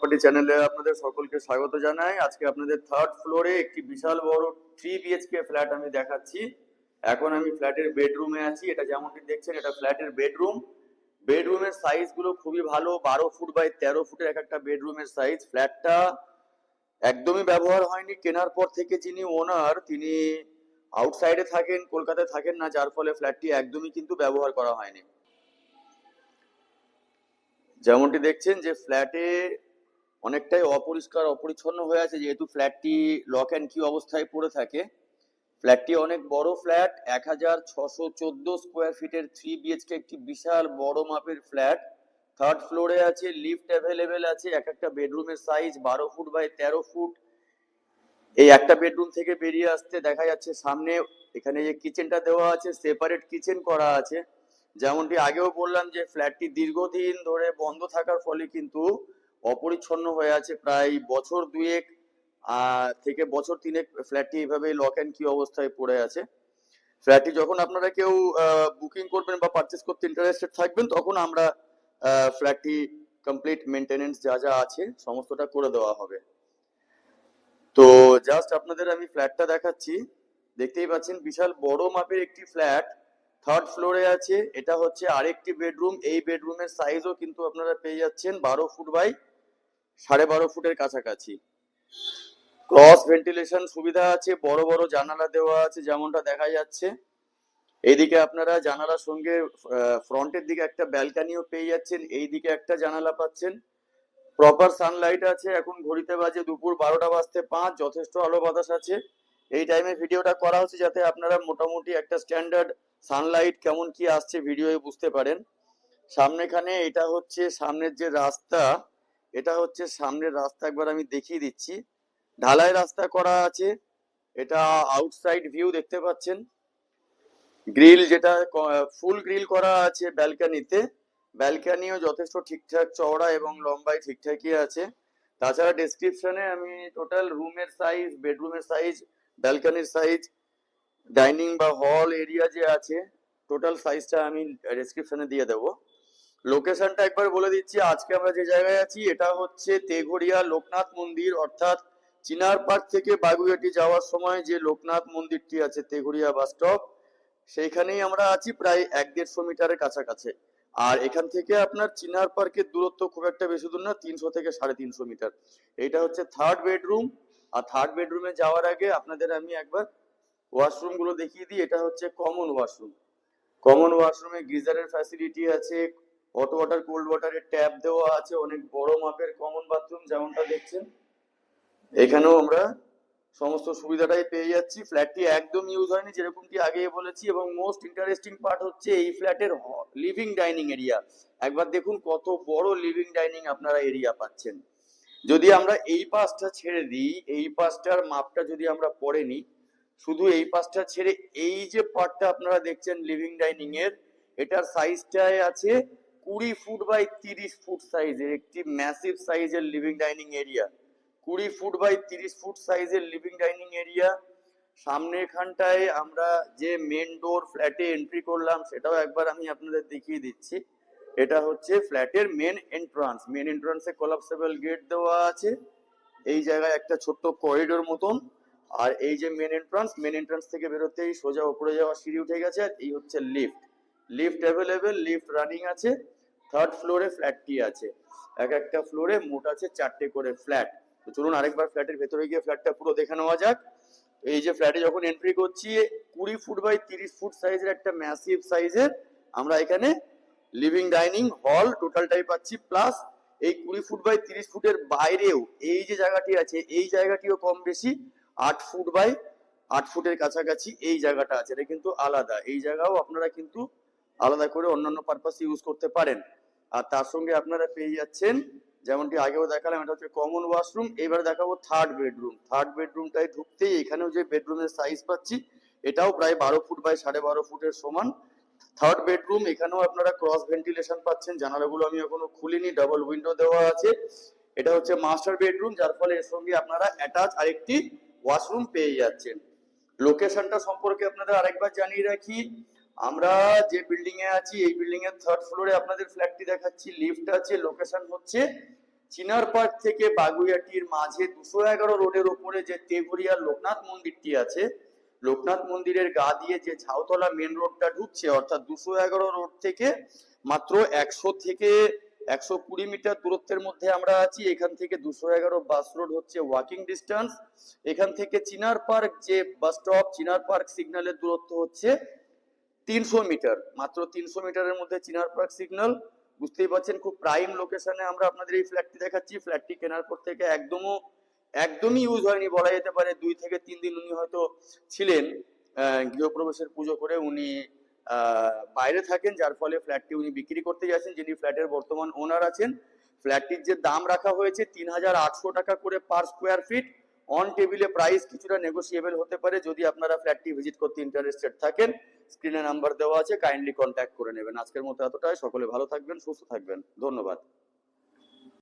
Property চ্যানেলে আপনাদের সকলকে স্বাগত জানাই। আজকে আপনাদের থার্ড ফ্লোরে একটি বিশাল বড় থ্রি বিএইচকে ফ্ল্যাট আমি দেখাচ্ছি। এখন আমি ফ্ল্যাটের বেডরুমে আছি। এটা যেমনটি দেখছেন, এটা ফ্ল্যাটের বেডরুম বেডরুমের সাইজগুলো খুবই ভালো। বারো ফুট বাই তেরো ফুটের এক একটা বেডরুমের সাইজ ফ্ল্যাটটা একদমই ব্যবহার হয়নি। কেনার পর থেকে যিনি ওনার তিনি আউটসাইডে থাকেন, কলকাতায় থাকেন না। যার ফলে ফ্ল্যাটটি একদমই কিন্তু ব্যবহার করা হয়নি। যেমনটি দেখছেন যে ফ্ল্যাটে অনেকটাই অপরিষ্কার, অপরিচ্ছন্ন হয়ে আছে, যেহেতু ফ্ল্যাটটি লক অ্যান্ড কি অবস্থায় পড়ে থাকে। ফ্ল্যাটটি অনেক বড় ফ্ল্যাট, এক হাজার ছশো চোদ্দ স্কোয়ার ফিটের থ্রি বিএইচকে একটি বিশাল বড় মাপের ফ্ল্যাট। থার্ড ফ্লোরে আছে লিফট অ্যাভেলেবেল আছে, এক একটা বেডরুমের সাইজ বারো ফুট বাই তেরো ফুট। এই একটা বেডরুম থেকে বেরিয়ে আসতে দেখা যাচ্ছে সামনে, এখানে যে কিচেনটা দেওয়া আছে সেপারেট কিচেন করা আছে। যেমনটি আগেও বললাম যে, ফ্ল্যাটটি দীর্ঘদিন ধরে বন্ধ থাকার ফলে কিন্তু অপরিচ্ছন্ন হয়ে আছে প্রায় বছর দুয়েক থেকে বছর তিনেক ফ্ল্যাটটি এইভাবে লক অ্যান্ড কি অবস্থায় পড়ে আছে। ফ্ল্যাটটি যখন আপনারা কেউ বুকিং করবেন বা পারচেস করতে ইন্টারেস্টেড থাকবেন, তখন আমরা ফ্ল্যাটটি কমপ্লিট মেনটেনেন্স যা যা আছে সমস্তটা করে দেওয়া হবে। তো জাস্ট আপনাদের আমি ফ্ল্যাটটা দেখাচ্ছি। দেখতেই পাচ্ছেন বিশাল বড় মাপের একটি ফ্ল্যাট থার্ড ফ্লোরে আছে, এটা হচ্ছে আরেকটি বেডরুম এই বেডরুমের সাইজও কিন্তু আপনারা পেয়ে যাচ্ছেন বারো ফুট বাই সাড়ে বারো ফুটের কাছাকাছি। ক্রস ভেন্টিলেশন সুবিধা আছে, বড় বড় জানালা দেওয়া আছে, যেমনটা দেখা যাচ্ছে। এইদিকে আপনারা জানালার সঙ্গে ফ্রন্টের দিকে একটা ব্যালকানিও পেয়ে যাচ্ছেন, এইদিকে একটা জানালা পাচ্ছেন। প্রপার সানলাইট আছে, এখন ঘড়িতে বাজে দুপুর বারোটা বাজতে পাঁচ, যথেষ্ট আলো বাতাস আছে। এই টাইমে ভিডিওটা করা হচ্ছে যাতে আপনারা মোটামুটি একটা স্ট্যান্ডার্ড সানলাইট কেমন কি আসছে ভিডিওয়ে বুঝতে পারেন। সামনেখানে এটা হচ্ছে সামনের যে রাস্তা, এটা হচ্ছে সামনের রাস্তা একবার আমি দেখিয়ে দিচ্ছি। ঢালাই রাস্তা করা আছে, এটা আউটসাইড ভিউ দেখতে পাচ্ছেন। গ্রিল যেটা ফুল গ্রিল করা আছে ব্যালকানিতে ব্যালকানিও যথেষ্ট ঠিকঠাক চওড়া এবং লম্বায় ঠিকঠাকই আছে। তাছাড়া ডেসক্রিপশনে আমি টোটাল রুমের সাইজ বেডরুমের সাইজ ব্যালকানির সাইজ ডাইনিং বা হল এরিয়া যে আছে টোটাল সাইজটা আমি ডেসক্রিপশনে দিয়ে দেবো। লোকেশনটা একবার বলে দিচ্ছি, আজকে আমরা যে জায়গায় আছি, এটা হচ্ছে তেঘড়িয়া লোকনাথ মন্দির, অর্থাৎ চিনার পার্ক থেকে বাগুইয়াটি যাওয়ার সময় যে লোকনাথ মন্দিরটি আছে, তেঘড়িয়া বাস স্টপ সেইখানেই আমরা আছি প্রায় এক দেড়শো মিটারের কাছাকাছি। আর এখান থেকে আপনার চিনার পার্কের দূরত্ব খুব একটা বেশি দূর না, তিনশো থেকে সাড়ে তিনশো মিটার। এইটা হচ্ছে থার্ড বেডরুম আর থার্ড বেডরুমে যাওয়ার আগে আপনাদের আমি একবার ওয়াশরুমগুলো দেখিয়ে দিই, এটা হচ্ছে কমন ওয়াশরুম কমন ওয়াশরুমে গিজারের ফ্যাসিলিটি আছে হট ওয়াটার কোল্ড ওয়াটারের ট্যাপ দেওয়া আছে, অনেক বড় মাপের কমন বাথরুম যেমনটা দেখছেন। এখানেও আমরা সমস্ত সুবিধাটাই পেয়ে যাচ্ছি। ফ্ল্যাটটি একদম ইউজ হয়নি, যেরকমটি আগে বলেছি, এবং মোস্ট ইন্টারেস্টিং পার্ট হচ্ছে এই ফ্ল্যাটের লিভিং ডাইনিং এরিয়া একবার দেখুন কত বড় লিভিং ডাইনিং আপনারা এরিয়া পাচ্ছেন। যদি আমরা এই পাশটা ছেড়ে দিই, এই পাশটার মাপটা যদি আমরা পরে নিই শুধু এই পাশটা ছেড়ে এই যে পার্টটা আপনারা দেখছেন লিভিং ডাইনিং এর, এটার সাইজটায় আছে কুড়ি ফুট বাই তিরিশ ফুট সাইজের একটি ম্যাসিভ সাইজের লিভিং ডাইনিং এরিয়া কুড়ি ফুট বাই তিরিশ ফুট সাইজের লিভিং ডাইনিং এরিয়া সামনে এখানটায় আমরা যে মেন ডোর ফ্ল্যাটে এন্ট্রি করলাম, সেটাও একবার আমি আপনাদের দেখিয়ে দিচ্ছি। এটা হচ্ছে ফ্ল্যাটের মেন এন্ট্রান্স মেন এন্ট্রান্সে কোলাপসেবল গেট দেওয়া আছে। এই জায়গায় একটা ছোট্ট করিডোর মতন। আর এই যে মেন এন্ট্রান্স মেন এন্ট্রান্স থেকে বেরোতেই সোজা উপরে যাওয়া সিঁড়ি উঠে গেছে, আর এই হচ্ছে lift lift available lift running আছে থার্ড ফ্লোরে ফ্ল্যাটটি আছে। এক একটা ফ্লোরে মোট আছে চারটে করে ফ্ল্যাট তো চলুন আরেকবার ফ্ল্যাটের ভেতরে গিয়ে ফ্ল্যাটটা পুরো দেখে নেওয়া যাক। এই যে ফ্ল্যাটে যখন এন্ট্রি করছি কুড়ি ফুট বাই তিরিশ ফুট সাইজের একটা ম্যাসিভ সাইজের আমরা এখানে লিভিং ডাইনিং হল টোটালটাই পাচ্ছি প্লাস এই কুড়ি ফুট বাই তিরিশ ফুটের বাইরেও এই যে জায়গাটি আছে, এই জায়গাটিও কম বেশি আট ফুট বাই আট ফুটের কাছাকাছি এই জায়গাটা আছে। এটা কিন্তু আলাদা। এই জায়গাও আপনারা কিন্তু আলাদা করে অন্যান্য পারপাস ইউজ করতে পারেন। আর তার সঙ্গে আপনারা পেয়ে যাচ্ছেন, যেমনটি আগেও দেখালাম, এটা হচ্ছে কমন ওয়াশরুম এবার দেখাবো থার্ড বেডরুম থার্ড বেডরুমটাই ঢুকতেই এখানেও যে বেডরুমের সাইজ পাচ্ছি, এটাও প্রায় বারো ফুট বাই সাড়ে বারো ফুটের সমান। থার্ড বেডরুম এখানেও আপনারা ক্রস ভেন্টিলেশন পাচ্ছেন। জানালাগুলো আমি এখনও খুলিনি ডাবল উইন্ডো দেওয়া আছে। এটা হচ্ছে মাস্টার বেডরুম যার ফলে এর সঙ্গে আপনারা অ্যাটাচ আরেকটি ওয়াশরুম পেয়ে যাচ্ছেন। লোকেশনটা সম্পর্কে আপনাদের আরেকবার জানিয়ে রাখি। আমরা যে বিল্ডিং এ আছি, এই বিল্ডিং এর থার্ড ফ্লোরে আপনাদের ফ্ল্যাটটি দেখাচ্ছি। লিফট আছে লোকেশন হচ্ছে চিনার পার্ক থেকে বাগুইয়াটির মাঝে দুশো এগারো রোডের ওপরে যে তেঘরিয়ার লোকনাথ মন্দিরটি আছে। লোকনাথ মন্দিরের গা দিয়ে যে ঝাউতলা মেন রোডটা ঢুকছে, অর্থাৎ দুশো এগারো রোড থেকে মাত্র একশো থেকে একশো কুড়ি মিটার দূরত্বের মধ্যে আমরা আছি। এখান থেকে দুশো এগারো বাস রোড হচ্ছে ওয়াকিং ডিস্টেন্স এখান থেকে চিনার পার্ক যে বাস স্টপ চিনার পার্ক সিগন্যালের দূরত্ব হচ্ছে তিনশো মিটার। মাত্র তিনশো মিটারের মধ্যে চিনার পার্ক সিগন্যাল বুঝতেই পারছেন, খুব প্রাইম লোকেশনে আমরা আপনাদের এই ফ্ল্যাটটি দেখাচ্ছি। ফ্ল্যাটটি কেনার পর থেকে একদমও, একদমই ইউজ হয়নি বলা যেতে পারে। দুই থেকে তিন দিন উনি হয়তো ছিলেন গৃহপ্রবেশের পুজো করে উনি বাইরে থাকেন, যার ফলে ফ্ল্যাটটি উনি বিক্রি করতে যাচ্ছেন, যিনি ফ্ল্যাটের বর্তমান ওনার আছেন। ফ্ল্যাটটির যে দাম রাখা হয়েছে, তিন হাজার আটশো টাকা করে পার স্কোয়ার ফিট অন টেবিলে প্রাইস কিছুটা নেগোসিয়েবল হতে পারে, যদি আপনারা ফ্ল্যাটটি ভিজিট করতে ইন্টারেস্টেড থাকেন। স্ক্রিনে নাম্বার দেওয়া আছে কাইন্ডলি কন্ট্যাক্ট করে নেবেন। আজকের মতো এতটাই। সকলে ভালো থাকবেন, সুস্থ থাকবেন। ধন্যবাদ।